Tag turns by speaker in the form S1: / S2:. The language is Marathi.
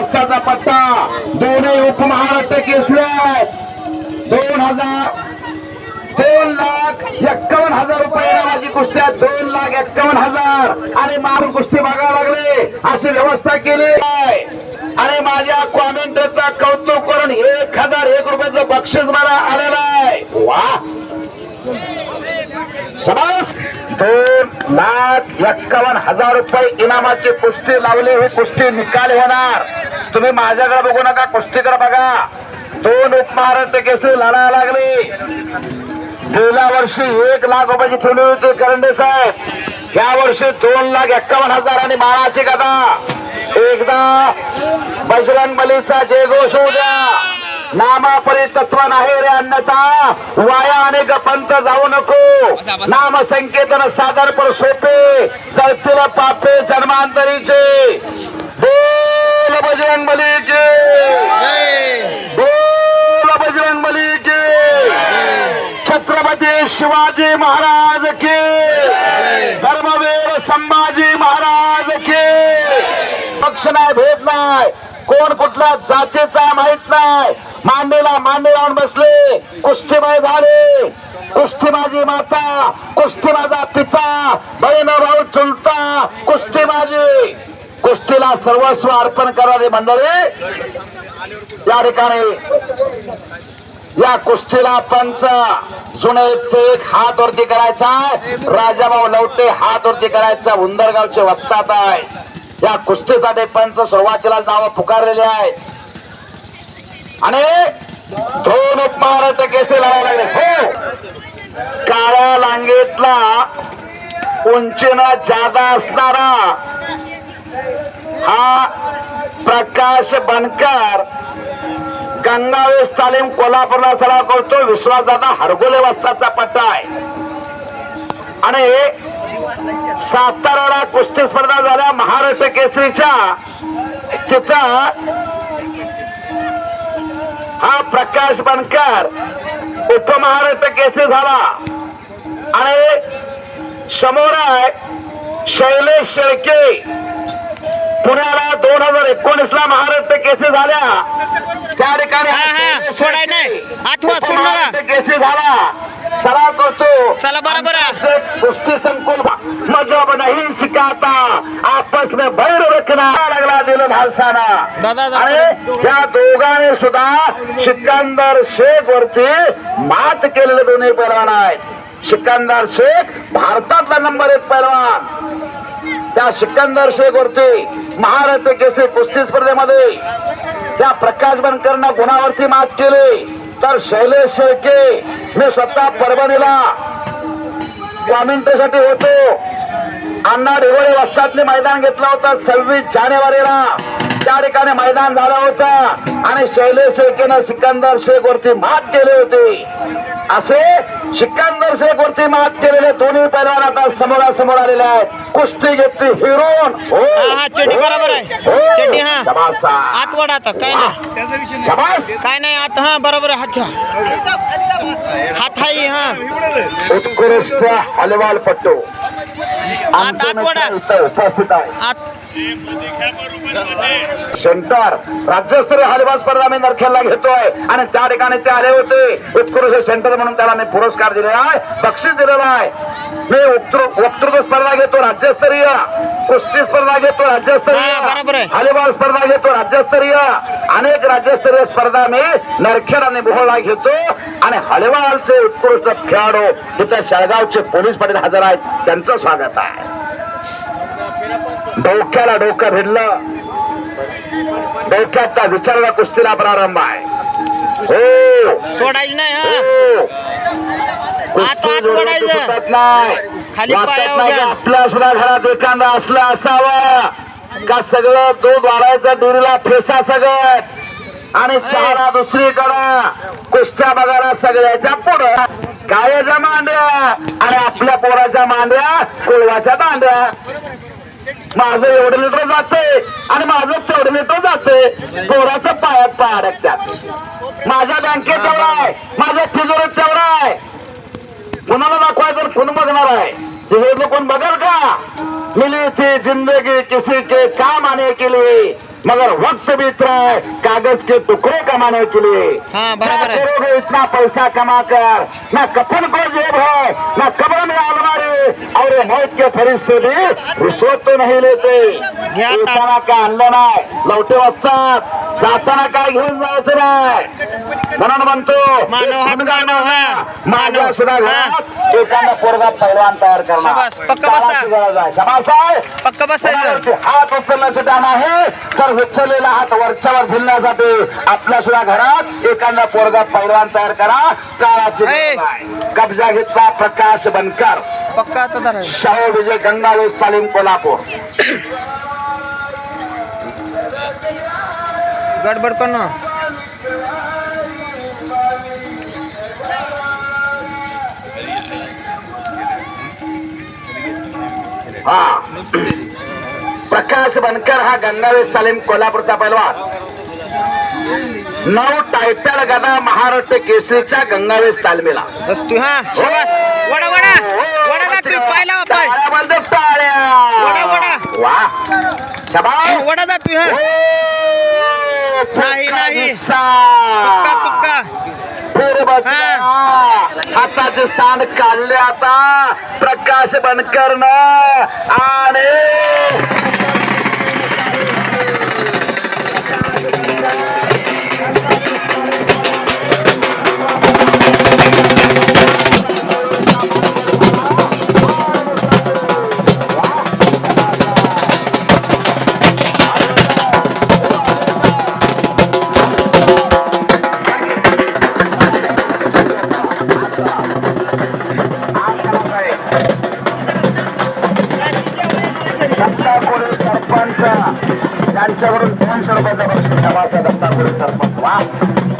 S1: रस्त्याचा पट्टा. दोन्ही उपमहाराष्ट्र केसरी दोन हजार दोन लाख एक्कावन्न हजार रुपये माझी कुस्ती आहे. दोन लाख एक्कावन्न हजार. आणि मारून कुस्ती बघायला लागले. अशी व्यवस्था केली. आहे आणि माझ्या कॉमेंटरचा कौतुक करून एक हजार एक रुपयाचं बक्षीस मला आलेलं आहे. वा. शाबास. दोन लाख एक्कावन्न हजार रुपये इनामाची कुस्ती लावली ही कुस्ती निकाल येणार. तुम्ही माझ्याकडे बघू नका कुस्तीकडे बघा. दोन उपमहाराष्ट्र केसरी लढायला लागली. गेल्या वर्षी एक लाख रुपयाची ठेवली होती करंडे साहेब. या वर्षी दोन लाख एक्कावन्न हजार आणि बाळाची कथा एकदा बजरंग बलीचा जय घोष होऊ द्या. नामापरी तत्व नाही रे अन्यथा. वाया अनेक पंत जाऊ नको. नाम संकेतन सादर पर सोपे. चळतील पापे जन्मांतरीचे. बोल बजरंग बली की. बोल बजरंग बली की. छत्रपती शिवाजी महाराज की. धर्मवीर संभाजी महाराज की. पक्ष नाही भेद नाही. कोण कुठल्या जातीचा माहीत नाही. मांडीला मांडी लावून बसले. कुस्तीमय झाले. कुस्ती माझी माता कुस्ती माझा पिता बहीण भाऊ चुलता कुस्ती माझी कुस्तीला सर्वस्व अर्पण करणारी मंडळी. या ठिकाणी या कुस्तीला पंच जुने शेख हात वरती करायचा राजाभाऊ लवटे हात वरती करायचा. उंदरगावचे वस्तात आहे. या कुस्तीसाठी पंच सुरुवातीला नाव पुकारलेले आहेत आणि दोन उपमहाराष्ट्र केसरी लढायला लागले. हो! काळ्या लांगेतला उंचीनं जादा असणारा हा प्रकाश बनकर गंगावेश तालीम कोल्हापूरला सराव करतो. विश्वासदादा हरगोले वस्ताचा पट्टा आहे. आणि साताराला कुस्ती स्पर्धा झाल्या. महाराष्ट्र केसरीच्या तिथं हा प्रकाश बनकर उपमहाराष्ट्र केसरी झाला. आणि समोर आहे शैलेश शेळके. पुण्याला दोन हजार एकोणीस ला महाराष्ट्र केसरी झाल्या. त्या ठिकाणी
S2: सोडाय नाही.
S1: केसरी झाला. सराव करतो.
S2: चला बरोबर
S1: कुस्ती संकुल मजब नहीं सिखाता आपस में बैर रखना. लागला दिल
S2: दादा.
S1: आणि त्या दोघांनी सुद्धा सिकंदर शेख वरती मात केलेले दोन्ही पैलवान आहेत. सिकंदर शेख भारतातला नंबर एक पैलवान. त्या सिकंदर शेख वरती महाराष्ट्र केसरी कुस्ती स्पर्धेमध्ये त्या प्रकाश बनकरनं गुणावरती मात केली. तर शैलेश शेळके मी स्वतः परभणीला. कॉमेंटसाठी होतो. अण्णा ढेवळे वस्तातले मैदान घेतलं होतं सव्वीस जानेवारीला. त्या ठिकाणी मैदान झालं होतं आणि शैलेश शेळकेनं सिकंदर शेख वरती मात केली होती. असे सिकंदर शेख वरती मात केलेले दोन्ही पैलवान आता समोरासमोर आलेले आहेत. कुस्ती घेतली हिरोन. हो,
S2: हा, हा, चड्डी बरोबर आहे. चड्डी, हा. आत वड आता काय नाही. काय नाही आत हा बरोबर हात ठेवा हात हाई हा.
S1: उत्कृष्ट हलवाल पट्टू उपस्थित आहे.
S2: आत
S1: सेंटर राज्यस्तरीय हलवा स्पर्धा मी नरखेडला घेतोय. आणि त्या ठिकाणी ते आले होते. उत्कृष्ट सेंटर म्हणून त्याला मी पुरस्कार दिलेला आहे. बक्षीस दिलेला आहे. मी वक्तृ- वक्तृत्व स्पर्धा घेतो. राज्यस्तरीय. कुस्ती स्पर्धा घेतो राज्यस्तरीय. हॉलीबॉल स्पर्धा घेतो राज्यस्तरीय. अनेक राज्यस्तरीय स्पर्धा मी नरखेड आणि मोहोळला घेतो. आणि हॉलीबॉलचे उत्कृष्ट खेळाडू तिथे शेळगावचे पोलीस पाटील हजर आहेत. त्यांचं स्वागत आहे. डोक्याला डोकं भिडलं. डोक्यात त्या विचाराला कुस्तीला प्रारंभ आहे. हो.
S2: सोडायची नाही हा.
S1: हो.
S2: आत- आत खाली
S1: आपल्या सुद्धा घरात एखादा असला असावं. का सगळं दूध वाढायचं दुरीला फेसा सगळं. आणि चारा दुसरीकडं. कुस्त्या बघायला सगळ्याच्या पुढं. गायाच्या मांड्या. आणि आपल्या पोराच्या मांड्या कुळवाच्या दांड्या. माझं एवढं लिटर जाते आणि माझं तेवढं लिटर जाते पोराचं पायात पाय अडकतात. माझ्या बँकेत तेवढा आहे. माझ्या तिजोरीत तेवढा आहे. कुणाला दाखवायचं कोण बघणार आहे? तिजोरीतलं कोण बघेल का? मिली थी जिंदगी किसी के काम आने के लिए? मगर वक्त बीत रहा है कागज के टुकड़े कमाने के लिए।
S2: हाँ, बराबर।
S1: करोगे इतना पैसा कमा कर ना कफन को जेब है ना कब्र में अलमारी और ये मौत के फरिश्ते भी रिश्वत तो नहीं लेते.
S2: घ्या आता.
S1: येताना काय आणलं नाही? लवटे वाजतात जाताना काय घेऊन जायचं नाही? म्हणून म्हणतो
S2: हा.
S1: माझ्या सुद्धा एखादा पोरगा पैलवान तयार करणार.
S2: पक्का बसायचं
S1: हात उचलण्याचे काम आहे? तर उचललेला हात वरच्यावर झुलण्यासाठी आपल्या सुद्धा घरात एखादा पोरगा पैलवान तयार करा. काळाची. कब्जा घेतला प्रकाश बनकर.
S2: धरायचं
S1: शाहू विजय गंगावेश तालीम कोल्हापूर.
S2: गडबड ना
S1: हा. प्रकाश बनकर हा गंगावेश तालीम कोल्हापूरचा पैलवान नऊ टायटल गदा महाराष्ट्र केसरीच्या गंगावेश तालमीला.
S2: बस तू हा. शाबास वडा वडा वडा वडा, वडा.
S1: वा. शाबास
S2: वडा जा तू हा.
S1: ओ,
S2: नाही, नाही. पक्का पक्का.
S1: हाताचे स्थान काढले आता. प्रकाश बनकर तुमच्याकडून दोनशे रुपयाचा बक्षीस सभासद दत्ता कोळे वा